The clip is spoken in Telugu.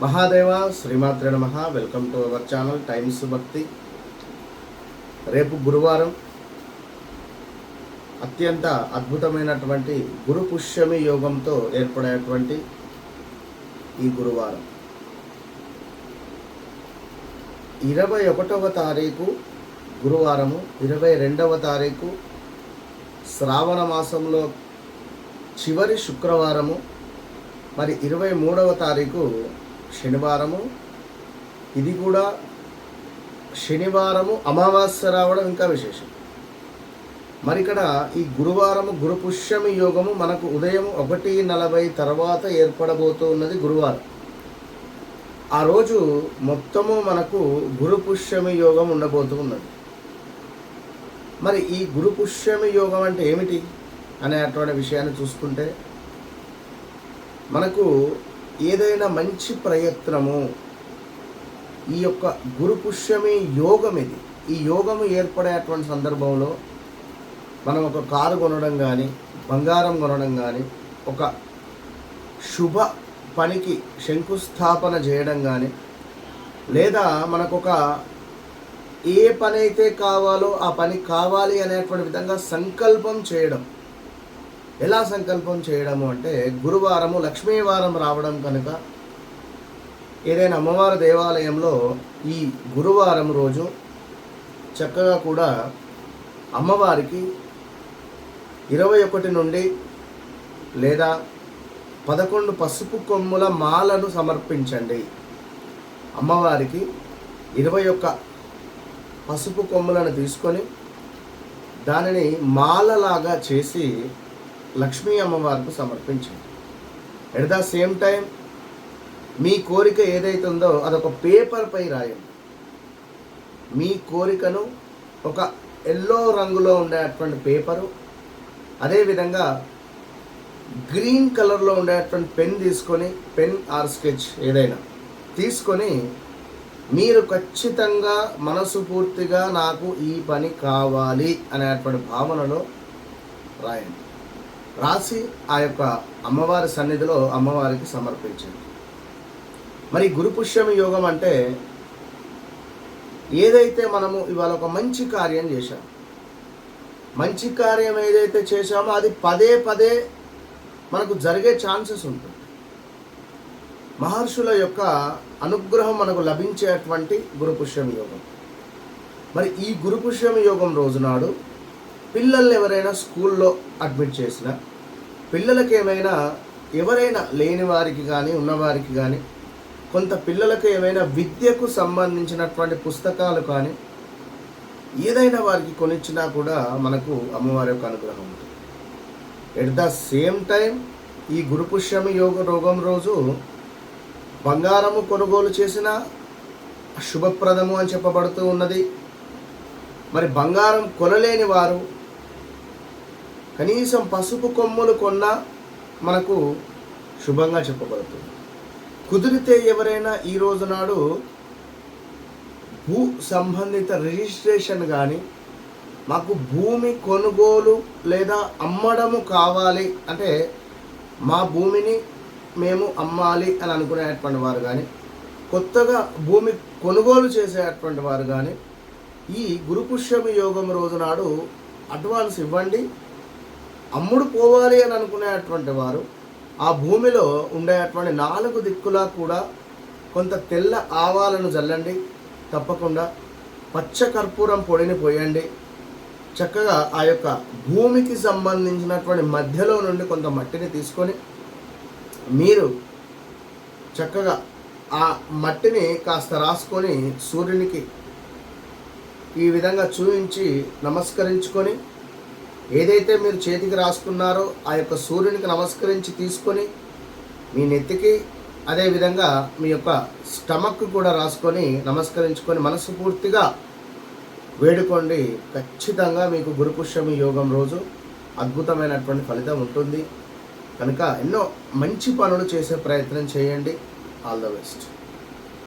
మహాదేవ శ్రీమాత్రే నమ. Welcome to our channel Times Bhakti రేపు గురువారం అత్యంత అద్భుతమైనటువంటి గురు పుష్యమి యోగంతో ఏర్పడేటువంటి ఈ గురువారం. ఇరవై ఒకటవ తారీఖు గురువారము ఇరవై రెండవ తారీఖు శ్రావణ మాసంలో చివరి శుక్రవారము మరి ఇరవై మూడవ తారీఖు శనివారము. ఇది కూడా శనివారము అమావాస్య రావడం ఇంకా విశేషం. మరి ఇక్కడ ఈ గురువారము గురుపుష్యమి యోగము మనకు ఉదయం ఒకటి నలభై తర్వాత ఏర్పడబోతూ ఉన్నది గురువారం. ఆ రోజు మొత్తము మనకు గురు పుష్యమి యోగం ఉండబోతూ ఉన్నది మరి ఈ గురుపుష్యమి యోగం అంటే ఏమిటి? అనేటువంటి విషయాన్ని చూసుకుంటే మనకు ఏదైనా మంచి ప్రయత్నము ఈ యొక్క గురుపుష్యమే యోగం ఇది. ఈ యోగము ఏర్పడేటువంటి సందర్భంలో మనం ఒక కారు కొనడం కానీ బంగారం కొనడం కానీ ఒక శుభ పనికి శంకుస్థాపన చేయడం కానీ లేదా మనకొక ఏ పని అయితే కావాలో ఆ పని కావాలి అనేటువంటి విధంగా సంకల్పం చేయడం ఎలా సంకల్పం చేయడము అంటే గురువారము లక్ష్మీవారం రావడం కనుక ఏదైనా అమ్మవారి దేవాలయంలో ఈ గురువారం రోజు చక్కగా కూడా అమ్మవారికి ఇరవై ఒకటి నుండి లేదా పదకొండు పసుపు కొమ్ముల మాలను సమర్పించండి. అమ్మవారికి ఇరవై ఒక్క పసుపు కొమ్ములను తీసుకొని దానిని మాలలాగా చేసి లక్ష్మీ అమ్మవారికి సమర్పించండి. ఎట్ ద సేమ్ టైం మీ కోరిక ఏదైతే ఉందో అదొక పేపర్పై రాయండి. మీ కోరికను ఒక ఎల్లో రంగులో ఉండేటువంటి పేపరు అదేవిధంగా గ్రీన్ కలర్లో ఉండేటువంటి పెన్ తీసుకొని పెన్ ఆర్ స్కెచ్ ఏదైనా తీసుకొని మీరు ఖచ్చితంగా మనసు పూర్తిగా నాకు ఈ పని కావాలి అనేటువంటి భావనలో రాయండి. రాసి ఆ యొక్క అమ్మవారి సన్నిధిలో అమ్మవారికి సమర్పించింది. మరి గురుపుష్యమి యోగం అంటే ఏదైతే మనము ఇవాళ ఒక మంచి కార్యం చేశాం మంచి కార్యం ఏదైతే చేశామో అది పదే పదే మనకు జరిగే ఛాన్సెస్ ఉంటుంది మహర్షుల యొక్క అనుగ్రహం మనకు లభించేటువంటి గురుపుష్యం యోగం. మరి ఈ గురుపుష్యం యోగం రోజునాడు పిల్లల్ని ఎవరైనా స్కూల్లో అడ్మిట్ చేసిన పిల్లలకి ఏమైనా ఎవరైనా లేని వారికి కానీ ఉన్నవారికి కానీ కొంత పిల్లలకు ఏమైనా విద్యకు సంబంధించినటువంటి పుస్తకాలు కానీ ఏదైనా వారికి కొనిచ్చినా కూడా మనకు అమ్మవారి యొక్క అనుగ్రహం ఉంటుంది. ఎట్ ద సేమ్ టైం ఈ గురుపుష్యమి యోగ రోగం రోజు బంగారము కొనుగోలు చేసిన శుభప్రదము అని చెప్పబడుతూ ఉన్నది. మరి బంగారం కొనలేని వారు కనీసం పసుపు కొమ్ములు కొన్నా మనకు శుభంగా చెప్పబడుతుంది. కుదిరితే ఎవరైనా ఈ రోజు నాడు భూ సంబంధిత రిజిస్ట్రేషన్ కానీ మాకు భూమి కొనుగోలు లేదా అమ్మడము కావాలి అంటే మా భూమిని మేము అమ్మాలి అని అనుకునేటువంటి వారు కానీ కొత్తగా భూమి కొనుగోలు చేసేటువంటి వారు కానీ ఈ గురుపుష్యమి యోగం రోజు నాడు అడ్వాన్స్ ఇవ్వండి. అమ్ముడు పోవాలి అని అనుకునేటువంటి వారు ఆ భూమిలో ఉండేటువంటి నాలుగు దిక్కులా కూడా కొంత తెల్ల ఆవాలను జల్లండి తప్పకుండా పచ్చ కర్పూరం పొడిని పోయండి. చక్కగా ఆ యొక్క భూమికి సంబంధించినటువంటి మధ్యలో నుండి కొంత మట్టిని తీసుకొని మీరు చక్కగా ఆ మట్టిని కాస్త రాసుకొని సూర్యునికి ఈ విధంగా చూపించి నమస్కరించుకొని ఏదైతే మీరు చేతికి రాసుకున్నారో ఆ యొక్క సూర్యునికి నమస్కరించి తీసుకొని మీ నెత్తికి అదేవిధంగా మీ యొక్క స్టమక్ కూడా రాసుకొని నమస్కరించుకొని మనసు పూర్తిగా వేడుకోండి. ఖచ్చితంగా మీకు గురుపుష్యమి యోగం రోజు అద్భుతమైనటువంటి ఫలితం ఉంటుంది. కనుక ఎన్నో మంచి పనులు చేసే ప్రయత్నం చేయండి. All the best